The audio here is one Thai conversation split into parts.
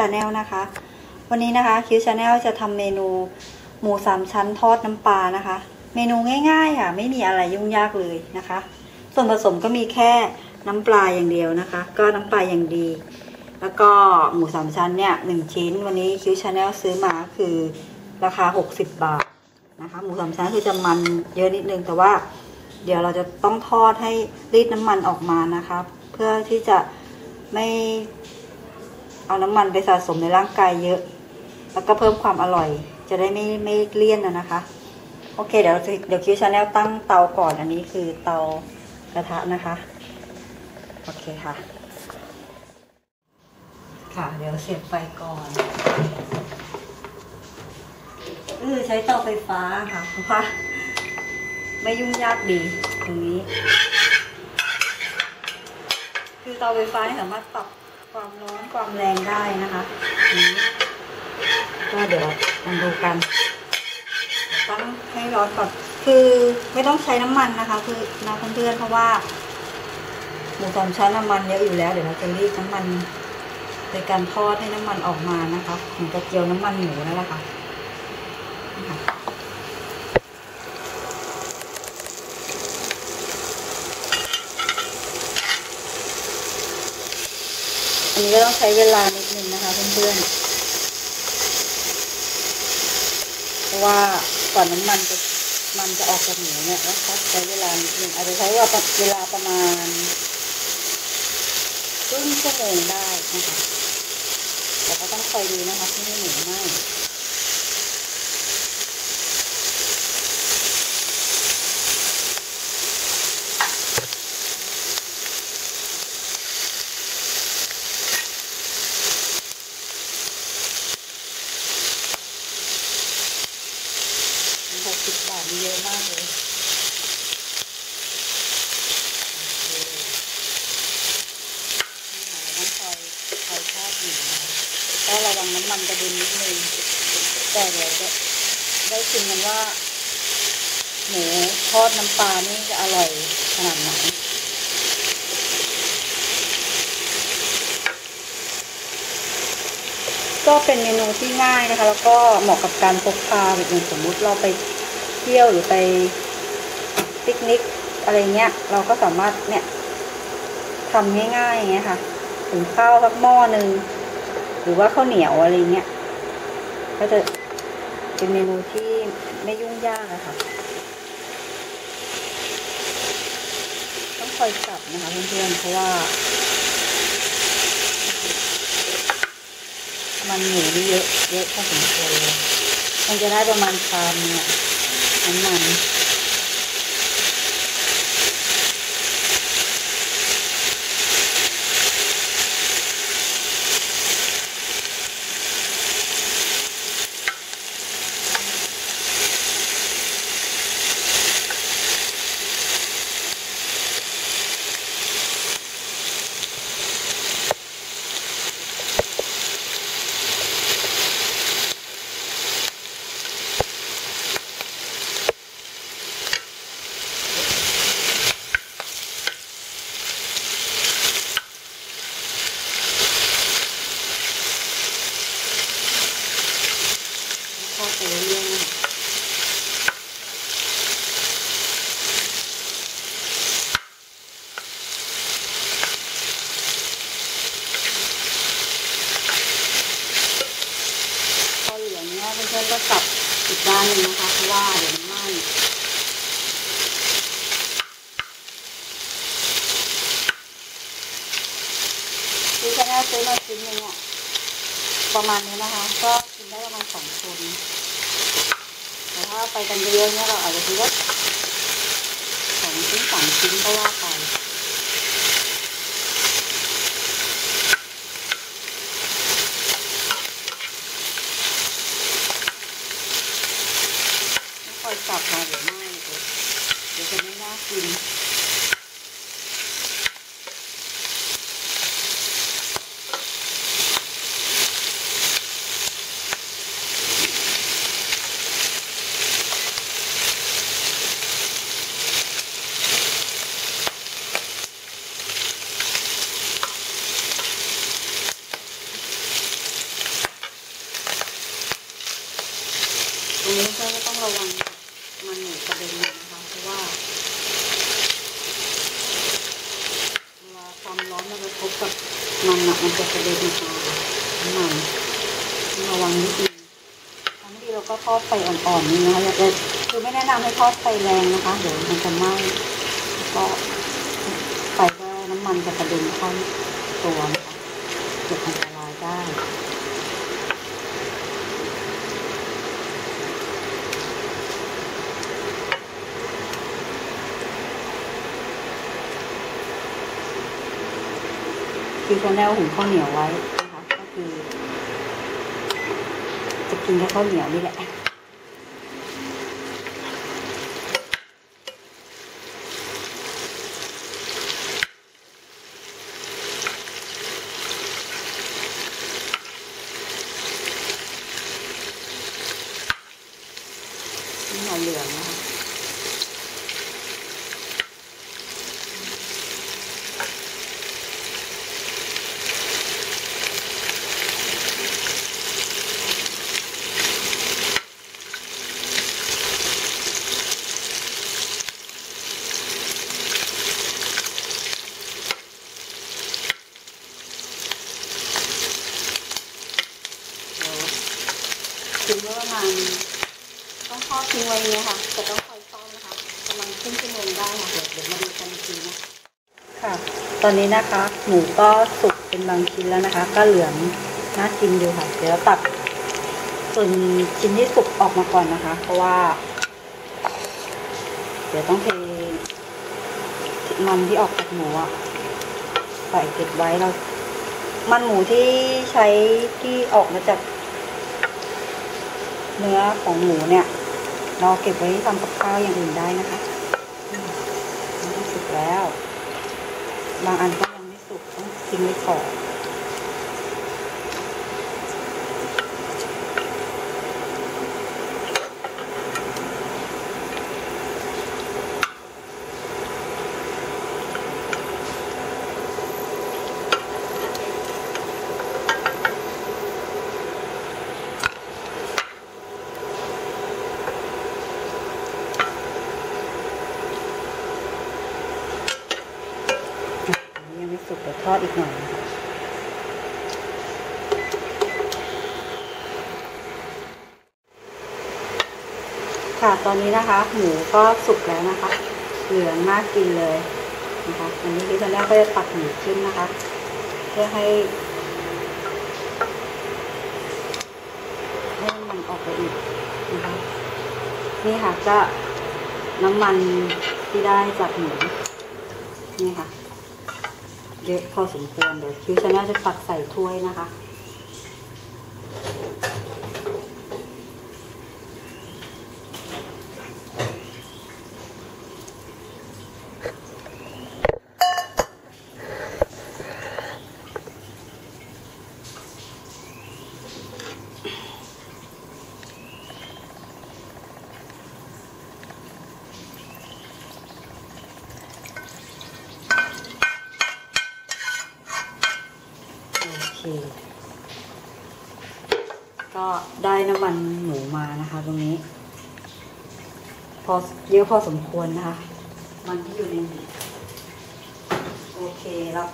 คิวชาแนลนะคะ วันนี้นะคะคิวชาแนลจะทำเมนูหมูสามชั้นทอดน้ำปลานะคะ เมนูง่าย ๆ ค่ะ ไม่มีอะไรยุ่งยากเลยนะคะ ส่วนผสมก็มีแค่น้ำปลาอย่างเดียวนะคะ ก็น้ำปลาอย่างดี แล้วก็หมูสามชั้นเนี่ยหนึ่งชิ้น วันนี้คิวชาแนลซื้อมาคือราคา 60 บาทนะคะ หมูสามชั้นคือจะมันเยอะนิดนึงแต่ว่าเดี๋ยวเราจะต้องทอดให้รีดน้ำมันออกมานะคะ เพื่อที่จะไม่ เอาน้ำมันไปสะสมในร่างกายเยอะ แล้วก็เพิ่มความอร่อย จะได้ไม่ไม่เลี่ยนนะนะคะ โอเค เดี๋ยวเดี๋ยวคิวชาแนลตั้งเตาก่อนอันนี้คือเตากระทะนะคะ โอเคค่ะ ค่ะ เดี๋ยวเสียบไฟก่อนเออใช้เตาไฟฟ้าค่ะเพราะว่าไม่ยุ่งยากดีตรงนี้ คือเตาไฟฟ้าเนี่ยสามารถปรับ ความร้อนความแรงได้นะคะอันนี้ก็เดี๋ยวมาดูกันตั้งให้ร้อนก่อนคือไม่ต้องใช้น้ำมันนะคะ คือนะเพื่อนๆเพราะว่าหมูสามชั้นน้ำมันเยอะอยู่แล้วเดี๋ยวเราจะรีดน้ำมันในการทอดให้น้ำมันออกมานะคะเหมือนกับเจียวน้ำมันหมูนั่นแหละค่ะ นี่ค่ะอันนี้ก็ต้องใช้เวลานิดนึงนะคะเพื่อนๆเพราะว่าก่อนน้ำมันจะมันจะออกจากหมูเนี่ยนะคะใช้เวลานิดนึงอาจจะใช้เวลาเวลาประมาณครึ่งชั่วโมงได้นะคะแต่ก็ต้องคอยดูนะคะไม่ให้หมูไหม้หกสิบบาทนี่เยอะมากเลยโอเคนี่ค่ะเราต้องคอยคอยทอดหมูนะคะก็ระวังน้ำมันกระเด็นนิดนึง แต่เดี๋ยวได้ชิมกันว่า หมูทอดน้ำปลานี่จะอร่อยขนาดไหนก็เป็นเมนูที่ง่ายนะคะ แล้วก็เหมาะกับการพกพาอย่างสมมุติเราไปเที่ยวหรือไปปิกนิกอะไรเงี้ย เราก็สามารถเนี่ยทำง่ายๆอย่างเงี้ยค่ะถึงข้าวสักหม้อหนึ่งหรือว่าข้าวเหนียวอะไรเงี้ยก็จะ เป็นเมนูที่ไม่ยุ่งยากอะค่ะ ต้องคอยจับนะคะเพื่อนๆ เพราะว่า มันหมูนี่เยอะเยอะพอสมควรเลยมันจะได้ประมาณชามเนี่ยน้ำมันทอดไปเรื่อยๆ พอเหลืองเนี้ยเพื่อนๆก็กลับอีกด้านหนึงนะคะ เพราะว่าเดี๋ยวมันไหม้คือจะได้ ซื้อมาชิ้นหนึงอะประมาณนี้นะคะ ก็กินได้ประมาณสองคนแต่ถ้าไปกันเยอะๆเนี่ยเราอาจจะซื้อว่าสองชิ้นสามชิ้นก็ว่าไปไม่คอยจับมาเดี๋ยวไม้เดี๋ยวเดี๋ยวจะไม่น่ากิน ระวังมันหนูกระเด็นนะคะเพราะว่าเวลาความร้อนมันกระทบกับมันอะมันจะกระเด็นออกมาน้ำมันต้องระวังนิดนึงทำให้ดีเราก็ทอดไฟอ่อนๆนี่นะคะอย่าจะคือไม่แนะนำให้ทอดไฟแรงนะคะ เดี๋ยวมันจะไหม้แล้วก็ไฟก็น้ำมันจะกระเด็นเข้าตัวนะคะเกิดอันตรายได้ คือชาแนลหุงข้าวเหนียวไว้นะคะก็คือ จะกินแค่ข้าวเหนียวนี่แหละ นี่หน่อเหลืองนะคะ เดี๋ยวทิ้งไว้ประมาณต้อง ทอดทิ้งไว้อย่างเงี้ค่ะแต่ต้องคอยซ่อมนะคะประมาณครึ่งชั่วโมงได้ค่ะเดี๋ยวเดี๋ยวมาดูกันอีกทีนะค่ะ ตอนนี้นะคะหมูก็สุกเป็นบางชิ้นแล้วนะคะ ก็เหลืองน่ากินอยู่ค่ะ เดี๋ยวตัดส่วนชิ้นที่สุกออกมาก่อนนะคะ เพราะว่า เดี๋ยวต้องเทมันที่ออกจากหมูอะใส่เก็บไว้เรา มันหมูที่ใช้ที่ออกมาจาก เนื้อของหมูเนี่ย ราเก็บไว้ทำกับข้าวอย่างอื่นได้นะคะสุกแล้ว บางอันก็ยังไม่สุกต้องทิ้งไว้ก่อนอะอันนี้ยังไม่ สุกเดี๋ยวทอดอีกหน่อยนะคะค่ะตอนนี้นะคะหมูก็สุกแล้วนะคะ เหลืองน่ากินเลยนะคะอันนี้พี่ธัญญาก็จะตักหมูขึ้นนะคะ เพื่อให้ให้มันออกไปอีกนะคะนี่ค่ะก็น้ำมันที่ได้จากหมูนี่ค่ะ เยอะพอสมควรเดี๋ยวคิวชาแนลจะตักใส่ถ้วยนะคะ โอเค ก็ได้น้ำมันหมูมานะคะ ตรงนี้ พอเยอะพอสมควรนะคะ มันที่อยู่ในหมูโอเคแล้ว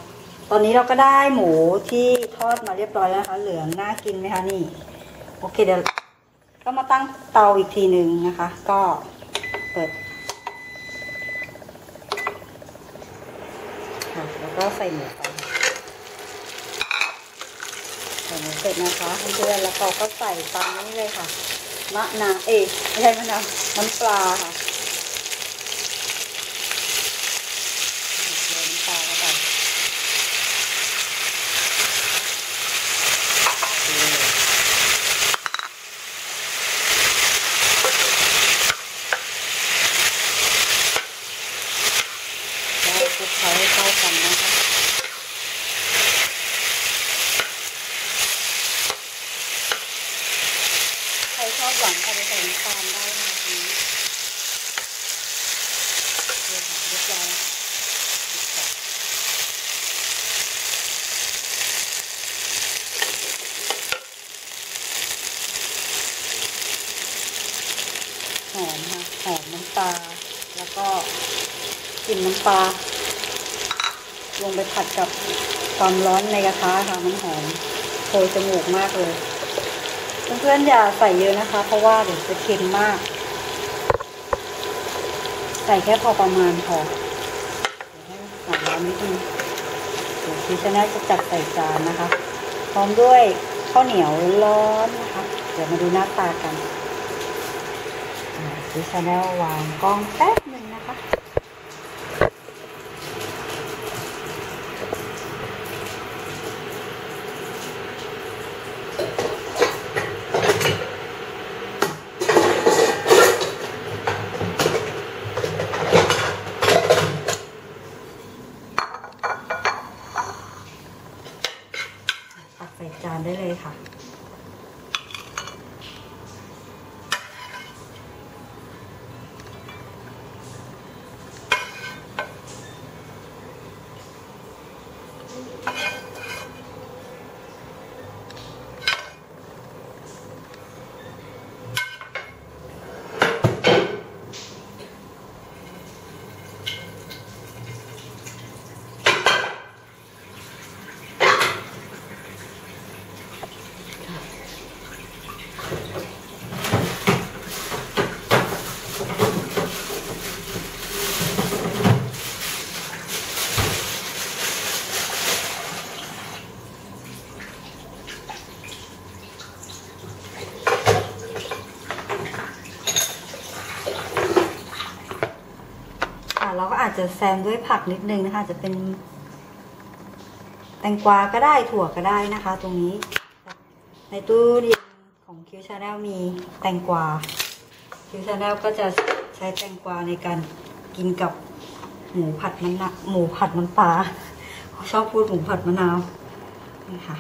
ตอนนี้เราก็ได้หมูที่ทอดมาเรียบร้อยแล้วนะคะ เหลืองน่ากินไหมคะนี่ โอเคเดี๋ยวก็มาตั้งเตาอีกทีหนึ่งนะคะ ก็เปิดแล้วก็ใส่หมูไป ใส่หมูเสร็จนะคะเพื่อนแล้วเราก็ใส่ตามนี้เลยค่ะ มะนาวเอ๊ะไม่ใช่มะนาวน้ำปลาค่ะใส่น้ำปลาเข้าไปแล้วคลุกเคล้าให้เข้ากันนะคะ ใครชอบหวานเอาไปใส่น้ำตาลได้นะคะตรงนี้เรียบร้อยเรียบร้อยแล้วปิดฝาำตา แล้วก็กลิ่ นน้ำปลาลงไปผัดกับความร้อนในกระทะค่ะมันหอมโชยจมูกมากเลย เพื่อนๆอย่าใส่เยอะนะคะ เพราะว่าเดี๋ยวจะเค็มมาก ใส่แค่พอประมาณพอเดี๋ยวให้หอมร้อนนิดนึงเดี๋ยวพี่ชนะจะจัดใส่จานนะคะ พร้อมด้วยข้าวเหนียวร้อนนะคะ เดี๋ยวมาดูหน้าตากันพี่ชาแนลวางกล้องแป๊บหนึ่งนะคะ จจะแซมด้วยผักนิดนึงนะคะ จะเป็น แตงกวาก็ได้ถั่วก็ได้นะคะ ตรงนี้ ในตู้เย็นของคิวชาแนลมีแตงกวาคิวชาแนลก็จะใช้แตงกวาในการกินกับหมูผัดมันนะหมูผัดน้ำปลาชอบพูดหมูผัดมะนาวนี่ค่ะ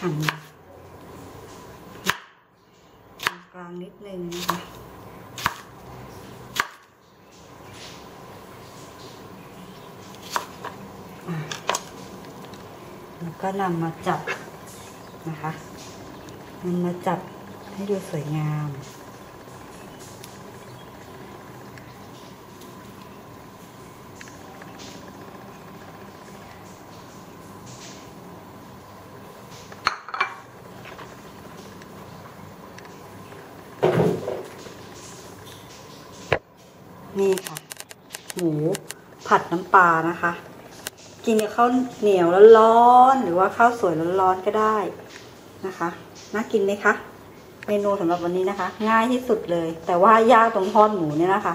หั่นกลางนิดนึงนะคะอะ แล้วก็นำมาจับนะคะนำมาจับให้ดูสวยงามนี่ค่ะ หมูผัดน้ำปลานะคะ กินกับข้าวเหนียวร้อนๆหรือว่าข้าวสวยร้อนๆก็ได้นะคะ น่ากินไหมคะ เมนูสำหรับวันนี้นะคะ ง่ายที่สุดเลย แต่ว่ายากตรงทอดหมูเนี่ยนะคะ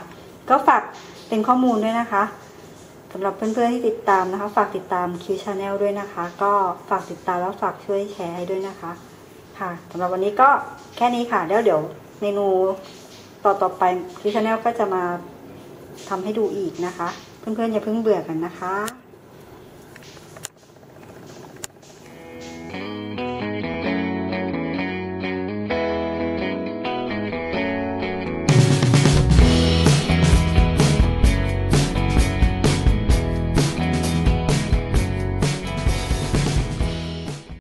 ก็ฝากเป็นข้อมูลด้วยนะคะสำหรับเพื่อนๆที่ติดตามนะคะ ฝากติดตามคิวชาแนลด้วยนะคะ ก็ฝากติดตามแล้วฝากช่วยแชร์ให้ด้วยนะคะ ค่ะสำหรับวันนี้ก็แค่นี้ค่ะแล้วเดี๋ยวเมนูต่อๆไปคิวชาแนลก็จะมาทำให้ดูอีกนะคะ เพื่อนๆอย่าเพิ่งเบื่อกันนะคะ